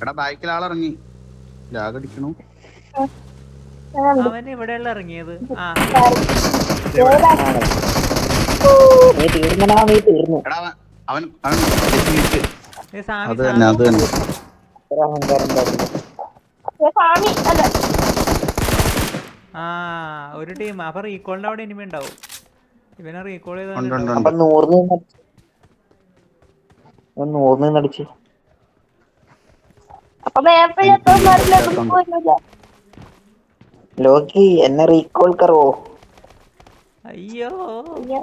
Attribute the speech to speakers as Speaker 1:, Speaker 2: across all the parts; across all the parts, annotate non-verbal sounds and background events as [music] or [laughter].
Speaker 1: എടാ ബാക്കിൽ ആളിറങ്ങി. ലാഗ് അടിക്കണു.
Speaker 2: അവൻ ഇവിടെയുള്ള ഇറങ്ങിയത്? ആ.
Speaker 1: എടാ അവൻ അവൻ അവൻ തിരിച്ച്
Speaker 2: ഏ, സാമി
Speaker 1: അത് തന്നെ അത് തന്നെ.
Speaker 3: ഇത്ര അഹങ്കാരം പാടില്ല.
Speaker 4: സ്വാമി അല്ല.
Speaker 2: ആ ഒരു ടീം അപ്പൊ റീകോളിന്റെ അവിടെ ഇനിമി ഉണ്ടാവും. ഇവനെ റീകോൾ
Speaker 1: ഉണ്ട് ഉണ്ട്
Speaker 2: ചെയ്ത്
Speaker 3: അപ്പൊ നൂറിന് നൂറിന് നിന്ന് അടിച്ച്.
Speaker 4: അപ്പൊ
Speaker 3: ലോക്കി എന്നെ റീകോൾ കറോ?
Speaker 2: അയ്യോ.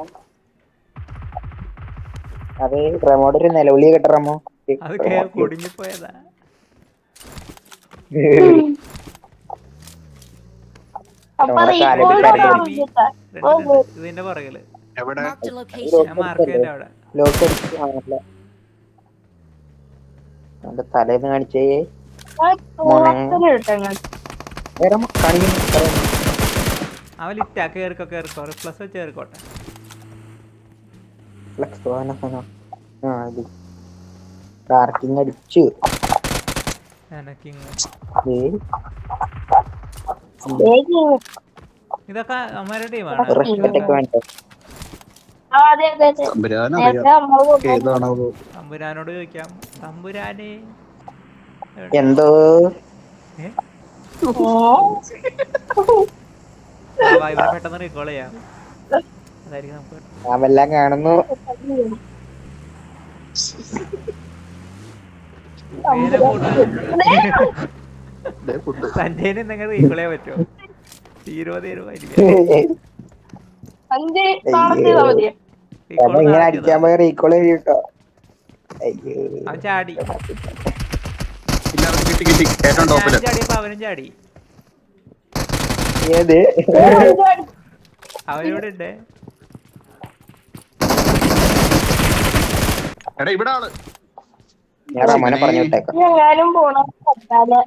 Speaker 3: അതെ റമോടെ ഒരു നിലവിളി കെട്ടറമോ
Speaker 2: അത് കേ- കുടുങ്ങിപ്പോയതാ. ഇതിന്റെ പുറകിൽ.
Speaker 3: ലോക്ക് തലേന്ന് കാണിച്ചേ.
Speaker 2: അവൻ ലിറ്റാ കേറിക്കോ കേറിക്കോ. വെച്ച് കേറിക്കോട്ടെ.
Speaker 3: അടിച്ചു.
Speaker 2: ഇതൊക്കെ അമ്മയുടെ ടീമാണ് തമ്പുരാനോട് ചോദിക്കാം. തമ്പുരാനെ.
Speaker 3: എന്തോ?
Speaker 2: പെട്ടെന്ന് റീകോൾ ചെയ്യാം. അതായിരിക്കും നമുക്ക്
Speaker 3: കാണുന്നു.
Speaker 1: ഫുഡ്
Speaker 2: തന്റെ എന്തെങ്കിലും റീകോൾ ചെയ്യാൻ പറ്റുമോ?
Speaker 3: തീരോ റീകോൾ ചെയ്യട്ടോ. അയ്യോ.
Speaker 2: ചാടി.
Speaker 1: ഇല്ല കിട്ടി കിട്ടി. ഏറ്റവും
Speaker 2: ടോപ്പിൽ അവനും ചാടി
Speaker 3: ഏത്?
Speaker 2: അവനിവിടെ ഉണ്ട്.
Speaker 1: എടാ ഇവിടെ ആൾ.
Speaker 3: ഞാൻ റമോനെ പറഞ്ഞു വിട്ടേക്കാം.
Speaker 4: ഞാനും പോണം. പറ്റാലെ.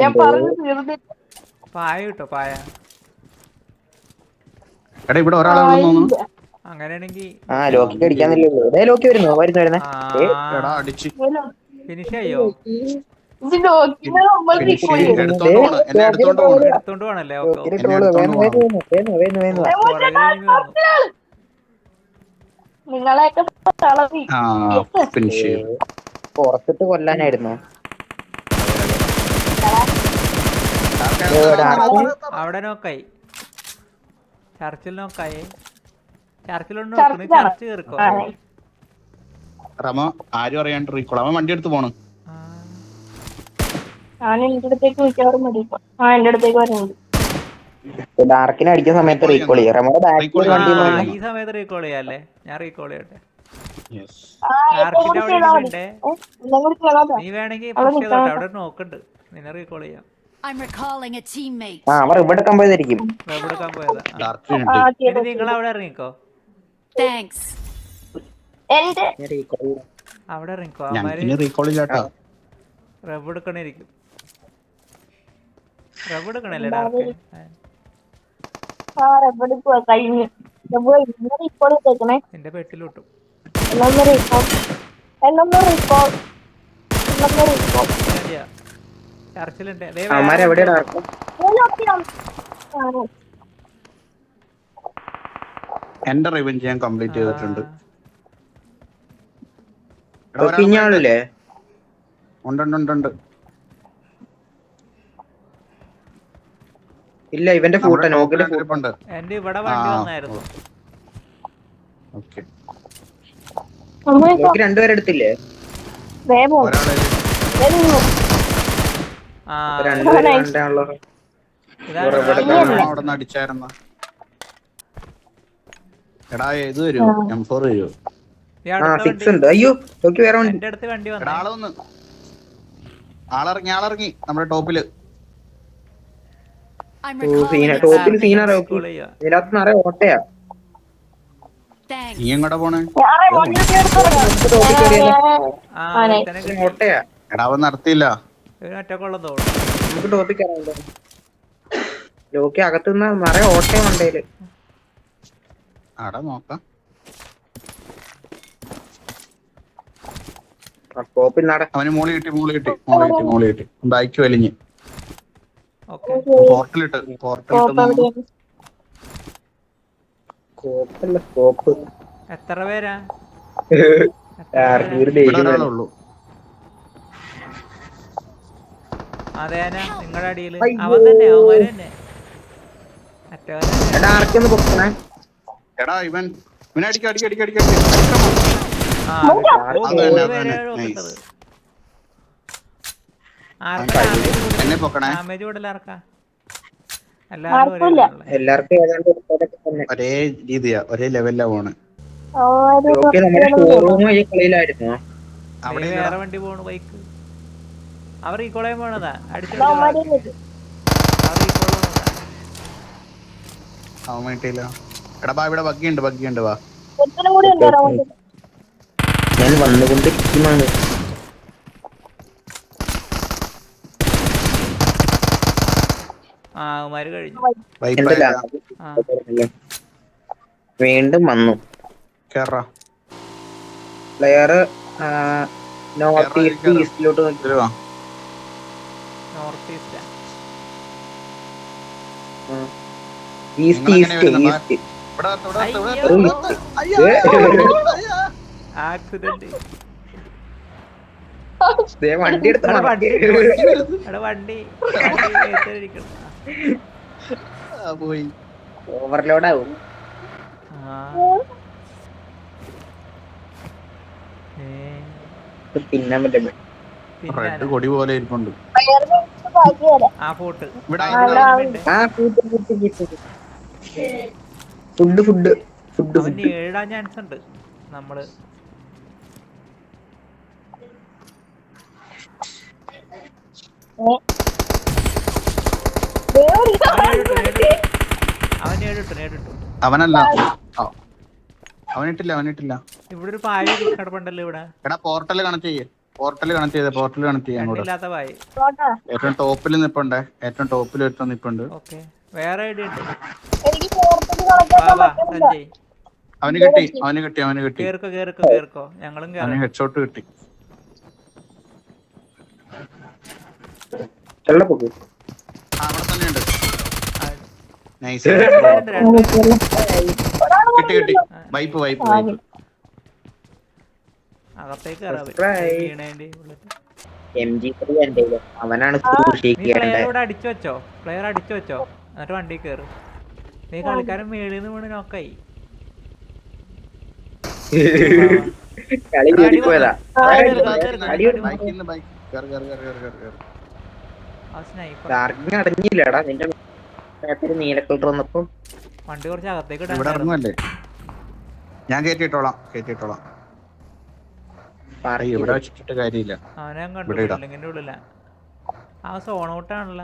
Speaker 4: ഞാൻ പറഞ്ഞു തീർന്നിട്ട്
Speaker 2: പായ കിട്ടോ പായ?
Speaker 1: എടാ ഇവിടെ ഒരാളെ ഉള്ളു തോന്നുന്നു.
Speaker 2: അങ്ങനെയാണെങ്കി
Speaker 3: ആ ലോക്കിക്ക് ലോക്കി വരുന്നു. വരുന്നു വരുന്നേ.
Speaker 1: എടാ അടിച്ച്.
Speaker 2: ഫിനിഷ് ചെയ്യോ
Speaker 1: എടുത്തോണ്ട്
Speaker 2: പോണല്ലേ?
Speaker 4: നിങ്ങളെയൊക്കെ
Speaker 3: പുറത്തിട്ട് കൊല്ലാനായിരുന്നു?
Speaker 2: അവിടെ നോക്കായി. ചർച്ചിൽ നോക്കായി. ചർച്ചിലുണ്ട്
Speaker 4: ചർച്ചിലാണ്.
Speaker 2: ചർച്ച് കയറിക്കോ.
Speaker 4: ആ.
Speaker 1: റമ ആരും അറിയാണ്ട് റീക്കോൾ. അവൻ വണ്ടി എടുത്ത് പോണ്.
Speaker 4: ഞാൻ എന്റെ അടുത്തേക്ക് മതി ഇപ്പൊ. ആ എന്റെ അടുത്തേക്ക് വരുന്നുണ്ട്.
Speaker 3: ഡാർക്കിനെ അടിക്കുന്ന സമയത്ത് റീകോൾ ചെയ്യും. റമോടെ ബാക്കിൽ
Speaker 1: Recall
Speaker 3: വണ്ടി
Speaker 2: ആ, ഈ സമയത്ത് റീകോൾ ചെയ്യാല്ലേ? ഞാൻ റീകോൾ ചെയ്യട്ടെ.
Speaker 4: ആ എന്നെ
Speaker 2: ആർക്കിന്റെ
Speaker 4: കൂടി
Speaker 2: അവിടെ
Speaker 4: ചെയ്താ മതി.
Speaker 2: ഇരിക്കണ്ടേ?
Speaker 4: ഏ, കൂടി
Speaker 2: നീ വേണമെങ്കിൽ
Speaker 4: അവിടെ
Speaker 2: ചെയ്തോട്ടെ. അവിടെ നോക്കണ്ട് നിന്നെ റീകോൾ ചെയ്യാം.
Speaker 5: I'm recalling a teammate.
Speaker 3: ആ അവർ ഇവിടെ പോയതായിരിക്കും.
Speaker 2: വെബ് എടുക്കാൻ പോയതാ. ആ.
Speaker 4: ആ ചെയ്തു
Speaker 2: ഇനി നിങ്ങൾ അവിടെ ഇറങ്ങിക്കോ.
Speaker 5: Thanks.
Speaker 4: എന്റെ
Speaker 2: അവിടെ ഇറങ്ങിക്കോ. അവന്മാര്
Speaker 1: റീകോൾ ഇല്ലാട്ടാ
Speaker 2: റബ്ബ് എടുക്കണിരിക്കും റബ്ബ് എടുക്കണല്ലേ ഡാർക്ക്?
Speaker 4: ആ. റബ്ബടി പോവാ കഴിഞ്ഞു. റബ്ബ് ഇന്ന് റീകോൾ ചെയ്തേക്കണേ
Speaker 2: എന്റെ പെട്ടിലിട്ടും.
Speaker 4: എന്നൊന്ന് റീകോൾ എന്നൊന്ന് റീകോൾ എന്നൊന്ന് റീകോൾ
Speaker 2: ചർച്ചിലുണ്ട്
Speaker 1: എന്റെ റിവെഞ്ച് ഞാൻ കംപ്ലീറ്റ് ചെയ്തിട്ടുണ്ട്.
Speaker 3: പിഞ്ഞാളില്ലേ
Speaker 1: ഉണ്ട് ഉണ്ട് ഉണ്ട് ഉണ്ട്
Speaker 3: ഇല്ല ഇവന്റെ ഫോട്ടോ നോക്കിന്റെ ഫോട്ടോ.
Speaker 1: ഉണ്ട്
Speaker 2: എന്റെ ഇവിടെ വണ്ടി വന്നായിരുന്നു.
Speaker 1: ഓക്കേ.
Speaker 3: നോക്കി രണ്ടുപേരെ എടുത്തില്ലേ?
Speaker 1: എടാ ഇത് വരുമോ എം ഫോർ വരുമോ
Speaker 2: ഈ
Speaker 3: ആ
Speaker 2: അടുത്ത
Speaker 3: സിക്സ് ഉണ്ട്. അയ്യോ നോക്കി വേറെ
Speaker 1: ആളിറങ്ങി ആളിറങ്ങി. നമ്മുടെ
Speaker 3: ടോപ്പിൽ. സീന ടോപ്പിൽ സീന. ഇതിനകത്ത് നിറയെ ഓട്ടയാ.
Speaker 1: നീ എങ്ങോട്ടാ പോണേ.
Speaker 3: ഓട്ടയാ.
Speaker 1: എടാ അവൻ നടത്തിയില്ല.
Speaker 2: ഇവന് ഒറ്റക്കുള്ള തോന്നുന്നു
Speaker 3: നമുക്ക് ടോപ്പിൽ കയറാമല്ലോ ലോക്കി അകത്തുനിന്ന് നിറയെ ഓട്ടയാ വണ്ടയിൽ
Speaker 1: ആടാ നോക്കാം. അവന് മോളി കിട്ടി മോളി കിട്ടി മോളി കിട്ടി മോളി കിട്ടി. ബൈക്ക് വലിഞ്ഞ്. പോർട്ടലിട്ട് പോർട്ടലിട്ട്
Speaker 3: സ്കോപ്പല്ല സ്കോപ്പ്
Speaker 2: എത്ര പേരാ? [laughs] അതേനാ നിങ്ങളുടെ
Speaker 3: അടിയിൽ.
Speaker 2: അവൻ തന്നെ അവന്മാര് തന്നെ.
Speaker 3: എടാ
Speaker 1: ഇവൻ ഇവനെ അടിക്ക അടിക്ക അടിക്ക അടിക്ക അടിക്ക
Speaker 2: ആ
Speaker 3: അത്
Speaker 2: ഓ,
Speaker 1: തന്നെ,
Speaker 2: മൂന്ന്
Speaker 1: അത് തന്നെ.
Speaker 2: പേരെയാണ് നോക്കുന്നത്.
Speaker 1: Nice.
Speaker 2: ആർക്കാ
Speaker 3: കഴിയും.
Speaker 2: Damage കൂടുതൽ? ആർക്കാ?
Speaker 3: എല്ലാവർക്കും
Speaker 1: ഒരേ രീതിയാ ഒരേ ലെവലിലാ പോണ്.
Speaker 3: ഈ
Speaker 1: അവിടെ
Speaker 2: വേറെ വണ്ടി പോണു ബൈക്ക്. അവർ പോണതാ. അടിച്ചു
Speaker 1: അവൻ വേണ്ടിയില്ല എടാ ബാ ഇവിടെ ബഗ്ഗിയുണ്ട് ബഗ്ഗിയുണ്ട് വാ
Speaker 3: ഞാൻ വന്നുകൊണ്ടിരിക്കുമാണ്
Speaker 2: ആ അവന്മാര് കഴിഞ്ഞു.
Speaker 3: വീണ്ടും വന്നു.
Speaker 1: കേറാ.
Speaker 3: Player north east. ഈസ്റ്റിലോട്ട്
Speaker 2: north east
Speaker 3: east east east.
Speaker 2: Accident.
Speaker 3: ദേ വണ്ടി എടുത്തോ
Speaker 2: വണ്ടി. വണ്ടി.
Speaker 1: പോയി.
Speaker 3: ഓവർലോഡ് ആവും. തിന്നാൻ പറ്റും
Speaker 2: പിന്നെ
Speaker 1: റെഡ് കൊടി പോലെ ഇരിപ്പുണ്ട്.
Speaker 4: ബാക്കി തരാം
Speaker 2: ആ ഫോട്ട്
Speaker 1: ഇവിടെ
Speaker 3: ആ കൂട്ട് കൂട്ട് കൂട്ട് ഫുഡ് ഫുഡ് ഫുഡ് ഫുഡ്
Speaker 2: ഏഴാൻ ചാൻസ് ഉണ്ട്. നമ്മൾ. നേടിട്ടു
Speaker 1: അവനല്ല. അവനിട്ടില്ല അവനിട്ടില്ല.
Speaker 2: ഇവിടെ ഒരു പായ കിടപ്പുണ്ടല്ലോ ഇവിടെ.
Speaker 1: എടാ പോർട്ടൽ കണക്ട് ചെയ്യേ. പോർട്ടൽ കണക്ട് ചെയ്തേ പോർട്ടൽ കണക്ട് ചെയ്യാൻ കൂടെ ഏറ്റവും ടോപ്പിൽ നിപ്പുണ്ടേ. ഏറ്റവും ടോപ്പിൽ ഒരുത്തം നിപ്പുണ്ട്.
Speaker 2: ഓക്കേ. വേറെ ഐഡിയ ഉണ്ട്.
Speaker 1: അവന് കിട്ടി അവന് കിട്ടി അവന് കിട്ടി.
Speaker 2: കേർക്കോ കേറിക്കോ കേറിക്കോ ഞങ്ങളും
Speaker 1: അവന് ഹെഡ്ഷോട്ട് കിട്ടി.
Speaker 3: ചെള്ളപ്പൊക്ക്
Speaker 1: ആ അവിടെ തന്നെ ഉണ്ട്
Speaker 2: ആ,
Speaker 1: നൈസ്. കിട്ടി കിട്ടി വൈപ്പ് വൈപ്പ്
Speaker 2: അകത്തേക്ക്.
Speaker 3: അവനാണ്
Speaker 2: അടിച്ചു വെച്ചോ? പ്ലെയർ അടിച്ചു വെച്ചോ? എന്നിട്ട് വണ്ടി കയറും നീ കളിക്കാരൻ മേളിൽ നിന്ന് വീണ് നോക്കായി
Speaker 3: കളി നിന്റെ മേത്തൊരു നീല കളർ വന്നപ്പോ
Speaker 2: വണ്ടി കുറച്ച് അകത്തേക്ക്
Speaker 1: ഇവിടെ ഇറങ്ങുമല്ലേ ഞാൻ കയറ്റിട്ടോളാം കയറ്റിട്ടോളാം
Speaker 3: പറയും
Speaker 1: ഇവിടെ വെച്ചിട്ട് കാര്യമില്ല.
Speaker 2: അവനെ
Speaker 1: കണ്ടില്ല ഇടാം.
Speaker 2: ആ സോൺ. സോൺ ഔട്ടല്ല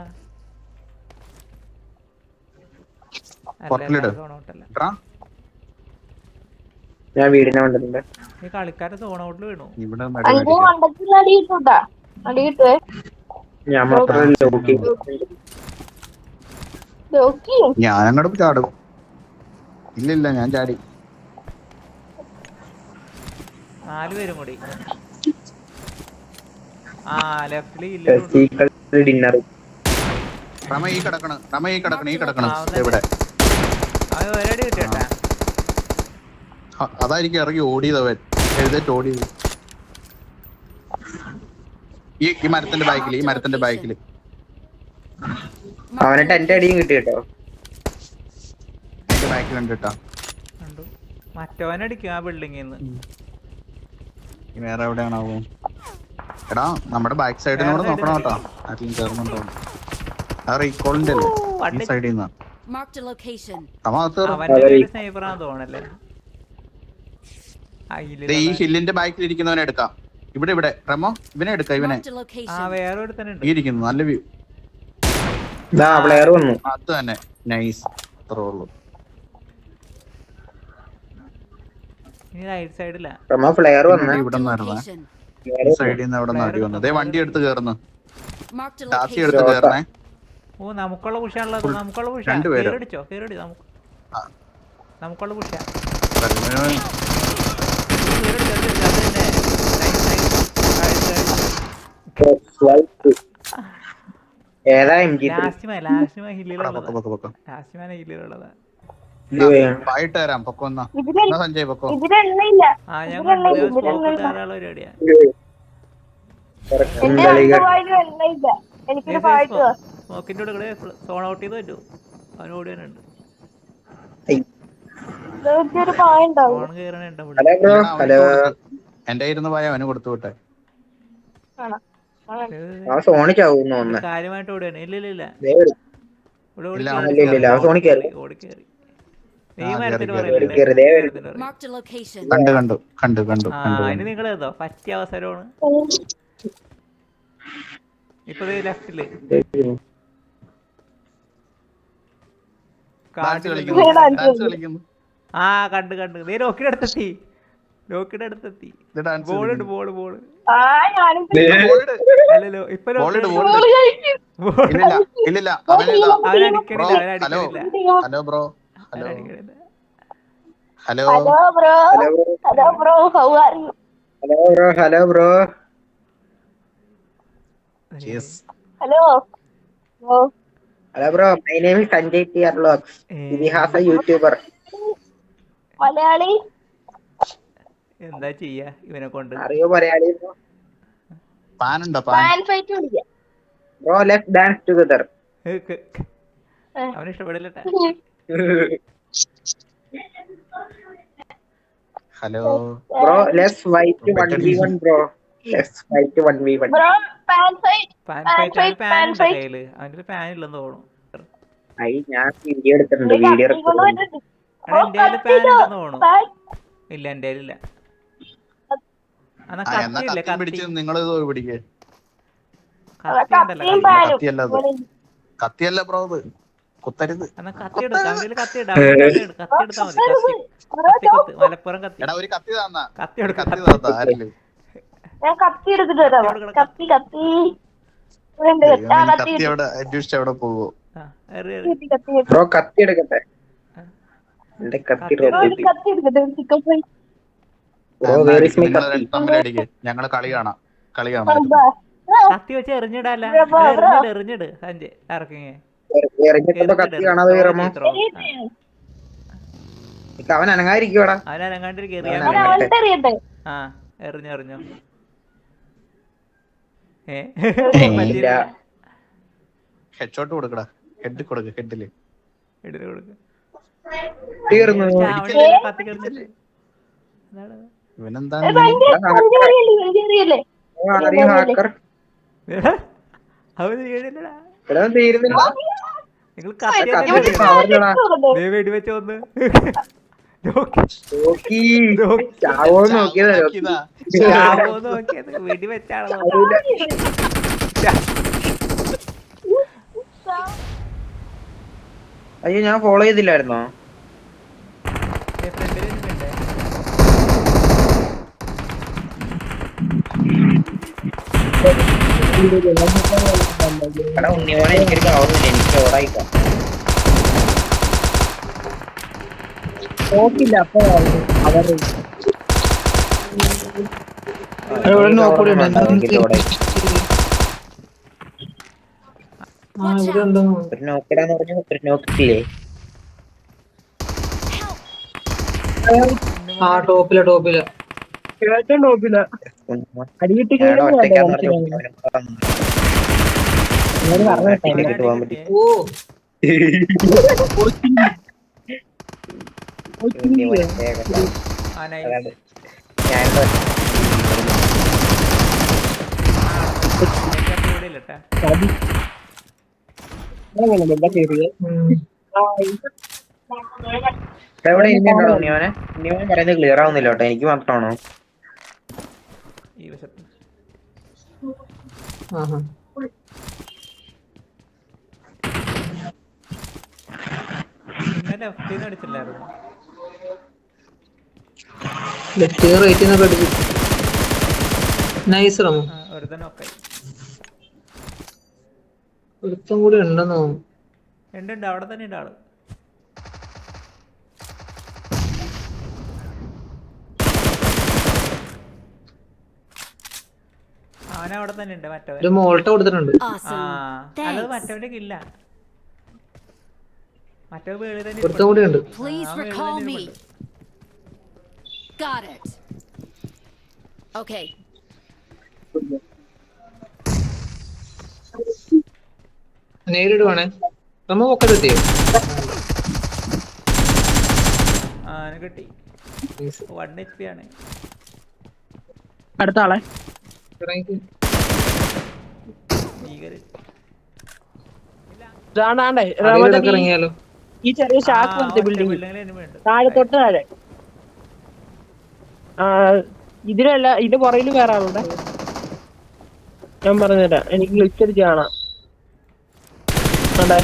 Speaker 3: ഞാൻ വീടിനെ കണ്ടിട്ടുണ്ട്.
Speaker 2: ഈ കളിക്കാരൻ സോൺ ഔട്ടിൽ വീണു.
Speaker 1: ഇവിടെ
Speaker 4: മണ്ടത്തിൽ അടി കിട്ടൂട്ടാ
Speaker 3: ഞാൻ
Speaker 4: നോക്കി
Speaker 1: ഞാൻ അങ്ങോട്ട് ചാടും. ഇല്ല ഇല്ല ഞാൻ ചാടി.
Speaker 2: നാല് പേരും കൂടി. ആ ലെഫ്റ്റിൽ ഇല്ല
Speaker 3: ഡിന്നർ
Speaker 1: റമ ഈ കിടക്കണ് റമ ഈ കിടക്കണ് ഈ കിടക്കണ്
Speaker 2: ആ,
Speaker 1: ഇവിടെ.
Speaker 2: അവൻ ഒരടി കിട്ടിയട്ടാ.
Speaker 1: അതായിരിക്കും ഇറങ്ങി ഓടിയതവൻ എഴുതേറ്റ് ഓടിയത്. ഈ ഈ മരത്തിന്റെ ബാക്കിൽ ഈ മരത്തിന്റെ ബാക്കിൽ
Speaker 3: അവനെ ടെന്റ് അടിയും കിട്ടി കേട്ടോ.
Speaker 1: ബാക്കിലുണ്ട് കേട്ടാ.
Speaker 2: കണ്ടു. മറ്റവനടിക്കും ആ നിന്ന്
Speaker 1: ഇനി വേറെ എവിടെയാണാവോ എടാ നമ്മുടെ ബാക്ക് സൈഡിനോട് നോക്കണം കേട്ടോ. ആരെങ്കിലും കയറുന്നുണ്ടോ ആ റീകോളിന്റെ അല്ലേ? ഈ സൈഡിൽ നിന്ന് ഹില്ലിന്റെ ബാക്കിൽ ഇരിക്കുന്നവനെ എടുക്കാം. ഇവിടെ ഇവിടെ. റമോ ഇവനെ എടുക്കാം ഇവനെ. ഈ ഇരിക്കുന്നു നല്ല വ്യൂ
Speaker 3: പ്ലെയർ വന്നു.
Speaker 1: അത് തന്നെ. നൈസ് അത്രേ ഉള്ളൂ.
Speaker 2: ഇനി റൈറ്റ് സൈഡില
Speaker 3: പ്രമ പ്ലെയർ വന്നു.
Speaker 1: ഇവിടെ നിന്നായിരുന്നേ സൈഡിൽ നിന്ന് അവിടെ നിന്ന് അടി വന്നു. ദേ വണ്ടി എടുത്ത് കയറുന്നു
Speaker 5: ടാസി.
Speaker 1: എടുത്ത് കയറണേ
Speaker 2: ഓ നമുക്കുള്ള പുഷാണുള്ളത് നമുക്കുള്ള പുഷ. കേറടിച്ചോ കേറടി നമുക്ക്. നമുക്കുള്ള പുഷ
Speaker 1: വരുന്നതിന്
Speaker 3: ഏതാ എം ജി
Speaker 1: പായിട്ട് തരാം പൊക്കോ എന്നാ. സഞ്ജയ് പൊക്കോ.
Speaker 2: കൂടെ സോൺ ഔട്ട് ചെയ്ത് പറ്റൂ.
Speaker 1: എന്റെ ഇരുന്ന് പോയ അവന് കൊടുത്തു വിട്ടെ.
Speaker 4: ആണോ?
Speaker 2: കാര്യമായിട്ട് ഓടുകയാണ് ഇല്ല ഇല്ല ഇല്ല. പറ്റിയ അവസരമാണ്. ഇപ്പൊ
Speaker 1: ലെഫ്റ്റിൽ.
Speaker 2: ആ കണ്ട് കണ്ട്. ഒക്കെ ലോക്കിന്റെ ലോക്കിന്റെ അടുത്തെത്തി.
Speaker 1: ഡാൻസ്
Speaker 2: ബോളുണ്ട്
Speaker 4: ബോൾ
Speaker 2: അല്ലല്ലോ ഇപ്പൊ
Speaker 1: ബോളിട് ബോളിട് hello bro hello hello
Speaker 4: hello bro hello bro how are you
Speaker 3: hello bro hello bro
Speaker 4: hello
Speaker 3: hello bro my name Sanjay T R vlogs ഇതിഹാസ യൂട്യൂബർ
Speaker 4: മലയാളി?
Speaker 2: എന്താ ചെയ്യാ ഇവനെ കൊണ്ട്?
Speaker 3: അറിയോ മലയാളി
Speaker 1: പാൻ ഉണ്ടോ പാൻ?
Speaker 4: ഫൈറ്റ് വിളിക്കാം.
Speaker 3: ബ്രോ ലെറ്റ് ഡാൻസ് ടുഗദർ
Speaker 2: അവന് ഇഷ്ടപ്പെടില്ലട്ടാ.
Speaker 1: Hello.
Speaker 3: Bro let's fight one v one bro let's fight one v one
Speaker 4: bro pan fight
Speaker 2: pan fight pan fight അവന്റെ പാൻ ഇല്ലെന്ന് തോന്നുന്നു.
Speaker 3: ഐ ഞാൻ വീഡിയോ എടുത്തിട്ടുണ്ട് വീഡിയോ
Speaker 2: എടുത്തിട്ടുണ്ട്. എന്റെ പാൻ ഉണ്ടെന്ന് തോന്നുന്നു. ഇല്ല എന്റെ ഇല്ലേ
Speaker 1: കത്തി.
Speaker 2: കത്തി
Speaker 1: പിടിച്ച് നിങ്ങൾ പിടിക്കേ കത്തിയല്ല കത്തിയല്ല ബ്രോ ഇത് കുത്തരുത്.
Speaker 2: മലപ്പുറം കത്തി
Speaker 1: ഒരു കത്തി തന്നാ.
Speaker 2: കത്തി
Speaker 1: കത്തി തന്നാ ആരില്ലേ
Speaker 4: ഞാൻ കത്തി എടുത്തിട്ട് വരാം. കത്തി കത്തി കത്തി.
Speaker 1: എവിടെ? അന്വേഷിച്ച് എവിടെ പോവോ.
Speaker 4: കത്തി
Speaker 3: എടുക്കട്ടെ. കത്തി
Speaker 4: എടുക്കട്ടെ.
Speaker 1: ഞങ്ങൾ കളി കാണാം. കളി കാണാം
Speaker 2: കത്തി വെച്ച് എറിഞ്ഞിടല്ല. എറിഞ്ഞിട് എറിഞ്ഞിട് സഞ്ജയ്
Speaker 3: കയറുമോ അവൻ അനങ്ങാതിരിക്കുവാടാ.
Speaker 2: അവൻ അനങ്ങാണ്ടിരിക്കും ആ എറിഞ്ഞു എറിഞ്ഞു.
Speaker 1: ഹെഡ്ഷോട്ട് കൊടുക്കടാ. ഹെഡ് കൊടുക്ക് ഹെഡിൽ
Speaker 2: ഹെഡിൽ കൊടുക്ക്.
Speaker 3: തീർന്നു
Speaker 2: ചാവണില്ല, നിങ്ങൾ വെടിവെച്ച് വന്ന് വെടിവെച്ചാണ്.
Speaker 3: അയ്യോ ഞാൻ ഫോളോ ചെയ്തില്ലായിരുന്നോ
Speaker 2: ദേ ഫ്രണ്ടിൽ നിന്നിട്ടുണ്ടേ.
Speaker 3: എടാ ഉണ്ണിമോനെ എനിക്കൊരു കവറില്ല എനിക്ക് ഓടായിക്കാം നോക്കില്ല അപ്പൊ ഒരു നോക്കിടാന്ന് പറഞ്ഞു ഒരു നോക്കില്ലേ
Speaker 6: ആ ടോപ്പില ടോപ്പില.
Speaker 3: ഞാൻ ഒറ്റയ്ക്കാന്ന് പറയുന്നത് ക്ലിയർ ആവുന്നില്ല കേട്ടോ. എനിക്ക് മാത്രമാണോ?
Speaker 2: ഈ വശത്ത്. ലെഫ്റ്റിൽ നിന്ന് അടിച്ചില്ലായിരുന്നു
Speaker 6: ലെഫ്റ്റ് റൈറ്റിൽ നിന്നൊക്കെ അടിച്ചു നൈസ് റമോ.
Speaker 2: ഒരുത്തൻ
Speaker 6: ഒരുത്തം കൂടി ഉണ്ടെന്ന് തോന്നുന്നു.
Speaker 2: ഉണ്ട് ഉണ്ട്. അവിടെ തന്നെ ഉണ്ട് ആൾ. അവൻ അവിടെ തന്നെ ഉണ്ട് മറ്റവൻ
Speaker 6: ഒരു മോൾട്ട കൊടുത്തിട്ടുണ്ട്
Speaker 2: ആ
Speaker 5: Awesome.
Speaker 2: അല്ലത്
Speaker 5: Thanks.
Speaker 2: മറ്റവന്റെ കില്ല മറ്റേ വേളി തന്നെ
Speaker 6: ഒരുത്തം കൂടി ഉണ്ട്
Speaker 5: Please
Speaker 2: ആ, മേളിൽ
Speaker 5: recall
Speaker 2: തന്നെ
Speaker 5: me.
Speaker 2: ഇരിപ്പുണ്ട്.
Speaker 5: Got it. Okay.
Speaker 6: നേരിടുവാണേ നമ്മ പൊക്കത്തെത്തിയോ
Speaker 2: ആ അവനെ കിട്ടി വൺ എച്ച് പി ആണ്
Speaker 4: അടുത്ത ആളെ
Speaker 6: ഇറങ്ങി
Speaker 4: ഈ ചെറിയ ഷാക്ക് ബിൽഡിംഗ് താഴെ തൊട്ട് താഴെ. ആ ഇതിലല്ല ഇതിന്റെ പുറകിൽ വേറെ ആളുണ്ട്. ഞാൻ പറഞ്ഞുതരാം എനിക്ക് ഗ്ലിച്ച് അടിച്ച് കാണാം. അവിടെ?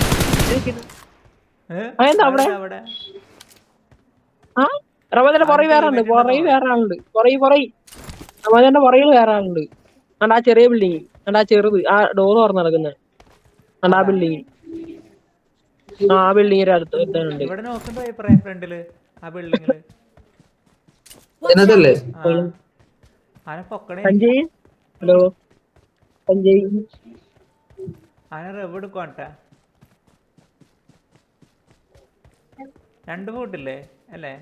Speaker 4: ആ റമദാന്റെ പുറകിൽ വേറെ ഉണ്ട് പുറകിൽ വേറെ ആളുണ്ട്. പുറകിൽ പുറകിൽ. റമദന്റെ പുറകിൽ വേറെ ആളുണ്ട്. കണ്ട ആ ചെറിയ ബിൽഡിങ് കണ്ട ചെറുത്. ആ ഡോർ തുറന്നു നടക്കുന്നത് കണ്ടാ ആ ബിൽഡിങ് ആ ആ ബിൽഡിങ്ങിന്റെ അടുത്ത് എത്താനുണ്ട്.
Speaker 2: ഇവിടെ നോക്കണ്ടോ ഇപ്പറേ ഫ്രണ്ടിൽ ആ ബിൽഡിങ്ങിൽ
Speaker 6: എന്നതല്ലേ?
Speaker 2: ആ. പൊക്കണേ?
Speaker 4: സഞ്ജയ്? ഹലോ? സഞ്ജയ്?
Speaker 2: റെവ് രണ്ട് ഫൂട്ടില്ലേ അല്ലേ.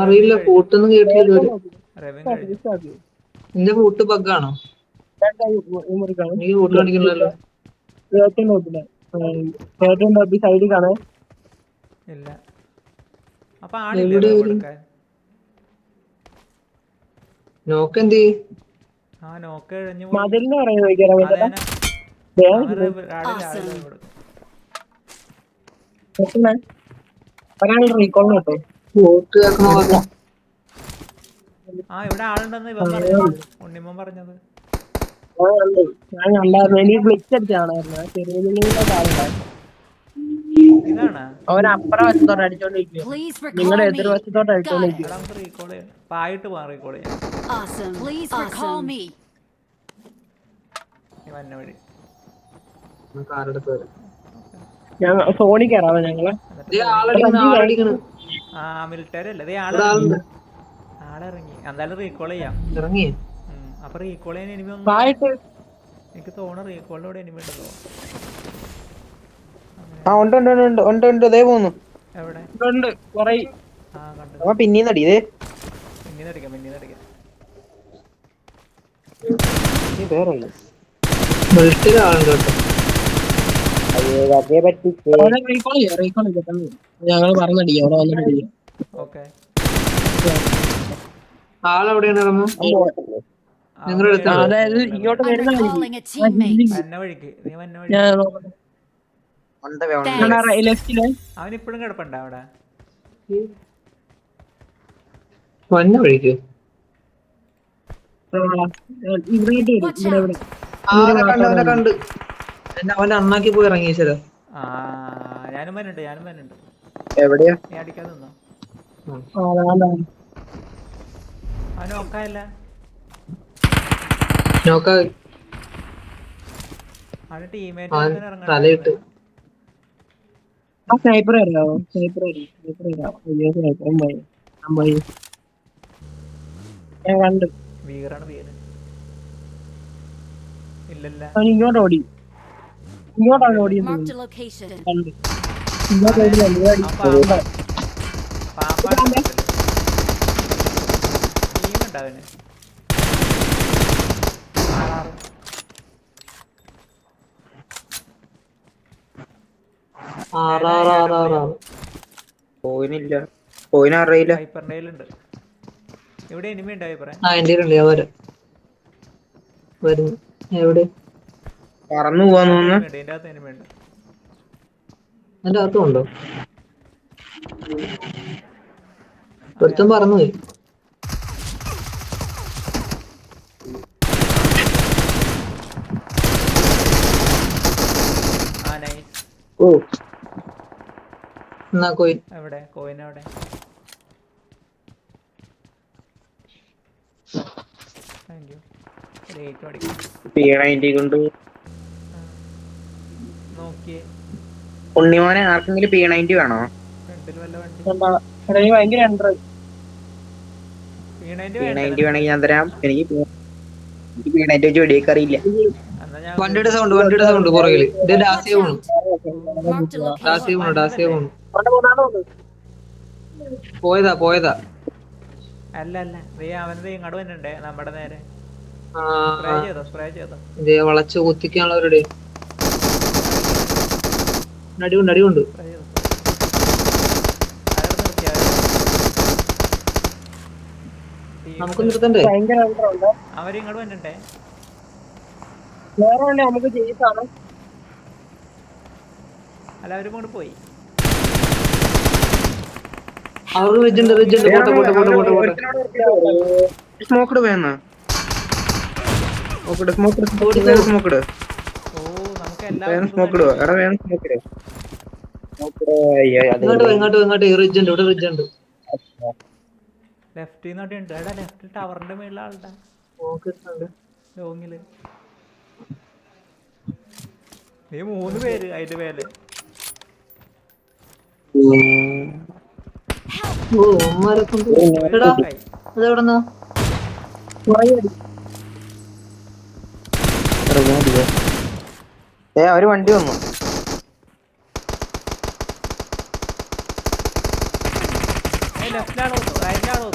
Speaker 6: അറിയില്ല കൂട്ടൊന്നും കേട്ടില്ല ഇതുവരെ.
Speaker 2: റെവിൻ കഴിഞ്ഞു.
Speaker 6: നിന്റെ വോട്ട് ബഗ്ഗാണോ കാണിക്കണല്ലോ
Speaker 4: സൈഡിൽ
Speaker 2: ഇല്ല. അപ്പൊ ആളില്ലേ
Speaker 6: നോക്ക് എന്ത്
Speaker 2: ആ നോക്ക് കഴിഞ്ഞു പോയി.
Speaker 4: മതിലിന് പറയുന്നത് ചോദിക്കാറാ
Speaker 2: അതെ
Speaker 4: വേണ്ടത്
Speaker 2: ഞാൻ- അവൻ റെവ്- ആളില്ല, ആളില്ല
Speaker 5: Awesome.
Speaker 2: റെവ് എടുക്കും.
Speaker 4: ഒരാൾ റീകോളിന് കിട്ടും
Speaker 6: കൂട്ട് കേൾക്കണ പോലെ
Speaker 2: ആ ഇവിടെ ആളുണ്ടെന്ന് ഇവൻ പറഞ്ഞു ഉണ്ണിമോൻ പറഞ്ഞത്.
Speaker 4: ഞാൻ കണ്ടു ഞാൻ കണ്ടായിരുന്നു. എനിക്ക് ഗ്ലിച്ച് അടിച്ചാണായിരുന്നു ചെറിയ
Speaker 2: ഇതാണ്.
Speaker 4: അവൻ അപ്പുറം വശത്തോട്ട് അടിച്ചോണ്ടിരിക്കും നിങ്ങളുടെ എതിർ. വശത്തോട്ട് അടിച്ചോണ്ടിരിക്കും
Speaker 2: നമുക്ക് റീകോൾ ചെയ്യാം. പായിട്ട് പോവാം റീകോൾ ചെയ്യാം.
Speaker 5: Awesome. Please recall me.
Speaker 2: ഈ വന്ന വഴി
Speaker 4: ഞാൻ സോണി കയറാവോ
Speaker 6: ഞങ്ങൾ?
Speaker 2: ആ മിലിറ്ററി അല്ലേ.
Speaker 6: ആളുണ്ട്
Speaker 2: ആളിറങ്ങി ഇറങ്ങി എന്തായാലും റീകോൾ ചെയ്യാം. ഇറങ്ങി. അപ്പൊ റീകോൾ ചെയ്യാൻ എനിമി ഒന്നും എനിക്ക് തോന്നുന്നു റീകോളിലൂടെ എനിമി ഉണ്ടല്ലോ.
Speaker 3: ആ ഉണ്ട് ഉണ്ട് ഉണ്ട് ഉണ്ട് ഉണ്ട്. ഇതേ പോകുന്നു
Speaker 2: എവിടെ?
Speaker 4: ഉണ്ട് കുറേ.
Speaker 2: ആ കണ്ടു.
Speaker 3: അപ്പൊ പിന്നീന്ന് അടി ഇതേ
Speaker 2: പിന്നീന്ന് അടിക്കാം പിന്നീന്ന് അടിക്കാം.
Speaker 3: ഈ വേറെ ഉണ്ട്
Speaker 6: വെളുത്തിൽ ആളുണ്ട് കേട്ടോ.
Speaker 3: അയ്യോ അതേ പറ്റി
Speaker 4: അവിടെ റീകോൾ ചെയ്യാം റീകോൾ ചെയ്യാം. ഞങ്ങൾ പറഞ്ഞടിക്കാം അവിടെ വന്നിട്ട്
Speaker 2: ഓക്കെ
Speaker 6: ആളെവിടെയാണ് ഇറങ്ങും നിങ്ങളുടെ
Speaker 4: അതായത് ഇങ്ങോട്ട് വരുന്ന വഴി.
Speaker 5: recalling a teammate.
Speaker 2: വന്ന വഴിക്ക്. നീ വന്ന വഴി
Speaker 4: ഞാൻ നോക്കട്ടെ.
Speaker 3: ഉണ്ട് ഉണ്ട്
Speaker 5: Thanks.
Speaker 4: ലെഫ്റ്റിൽ?
Speaker 2: അവൻ ഇപ്പോഴും കിടപ്പുണ്ട അവിടെ.
Speaker 6: വന്ന വഴിക്ക്?
Speaker 4: ഇവിടെ
Speaker 5: Watch
Speaker 4: ഇവിടെ ഇവിടെ.
Speaker 5: out.
Speaker 6: ആളെ കണ്ട് അവനെ കണ്ട്. എന്നെ അവന്റെ അണ്ണാക്കി പോയി ഇറങ്ങിച്ചതാ
Speaker 2: ആ ഞാനും വരുന്നുണ്ട് ഞാനും വരുന്നുണ്ട്
Speaker 3: എവിടെയാ?
Speaker 2: നീ അടിക്കാൻ നിന്നോ?
Speaker 4: ആ, അതാണ്.
Speaker 2: അവൻ നോക്കാല്ല
Speaker 6: നോക്ക
Speaker 2: അവന്റെ
Speaker 6: അവൻ
Speaker 2: ടീമേറ്റ്
Speaker 6: തലയിട്ട്.
Speaker 4: ആ സ്നൈപ്പർ സ്നൈപ്പർ സ്നൈപ്പർ അയ്യോ സ്നൈപ്പർ ഞാൻ കണ്ടു. ഇങ്ങോട്ട് ഓടി. ഇങ്ങോട്ടാണ് ഓടിയത്. കണ്ടു. ഇങ്ങോട്ട് ഓടി.
Speaker 2: ടീമുണ്ട് അവന്.
Speaker 3: പോയിനില്ല. പോയിന് അറിയില്ല
Speaker 2: ഹൈപ്പറിന്റെ ഉണ്ട് ഇവിടെ എനിമി ഉണ്ട് ഹൈപ്പറെ
Speaker 6: ആ എന്റെ ഉണ്ട് ഞാൻ വരാം. വരുന്നു. എവിടെ?
Speaker 3: പറന്നു പോവാന്ന് തോന്നുന്നു.
Speaker 2: ഉണ്ട്. ഇതിന്റെ അകത്ത് എനിമി ഉണ്ട്.
Speaker 6: ഉണ്ടോ? പറന്നു പോയി
Speaker 2: ആ നൈസ്
Speaker 3: ഓ.
Speaker 6: എന്നാ കോയിൻ
Speaker 2: എവിടെ? കോയിൻ എവിടെ? താങ്ക് യു റേറ്റ് അടിക്കും.
Speaker 3: പീണൈറ്റി കൊണ്ട്.
Speaker 2: നോക്കിയേ.
Speaker 3: ഉണ്ണിമോനെ ആർക്കെങ്കിലും പീണൈറ്റി വേണോ?
Speaker 2: ഫ്രണ്ടിൽ വല്ല വണ്ടി?
Speaker 4: ഭയങ്കര അണ്ടർ
Speaker 2: പി പി90
Speaker 3: നയന്റി വേണമെങ്കിൽ ഞാൻ തരാം. എനിക്ക് പി- എനിക്ക് നയന്റി വെച്ച് വെടിയൊക്കെ അറിയില്ല
Speaker 6: വണ്ടിയുടെ സൗണ്ട് വണ്ടിയുടെ സൗണ്ട് പുറകിൽ. ഇത് ഡാസിയ പോണു ഡാസിയ. പോണു ഡാസിയ പോണു. പോയതാ പോയതാ.
Speaker 2: അല്ല അല്ല. ദേ അവനത് ഇങ്ങോട്ട് വന്നിട്ടുണ്ടേ നമ്മുടെ നേരെ.
Speaker 6: വളച്ചു
Speaker 2: സ്പ്രേ ചെയ്തോ സ്പ്രേ ചെയ്തോ.
Speaker 6: ദേ വളച്ച് കുത്തിക്കാനുള്ളവരുടെ അടിയുണ്ട് അടിയുണ്ട് നമുക്ക് നിർത്തണ്ടേ.
Speaker 2: അവരിങ്ങോട്ട് വന്നിട്ടുണ്ടേ.
Speaker 4: വേറെ നമുക്ക്
Speaker 2: അല്ല അവരും കൊണ്ട് പോയി.
Speaker 6: പോട്ടെ പോട്ടെ പോട്ടെ പോട്ടെ പോട്ടെ.
Speaker 3: എടാ വേണം
Speaker 6: ഇങ്ങോട്ട് ഇങ്ങോട്ട് ഇവിടെ
Speaker 2: ലെഫ്റ്റിൽ നിന്നോട്ട് ഉണ്ട് എടാ ലെഫ്റ്റ് ടവറിന്റെ മേളിലെ ആളുടെ ലോങ്ങിൽ. നീ മൂന്ന് പേര് അതിന്റെ മേലെ.
Speaker 3: ഏ അവർ വണ്ടി വന്നു.
Speaker 2: ലെഫ്റ്റിലാണോ റൈറ്റിലാണോ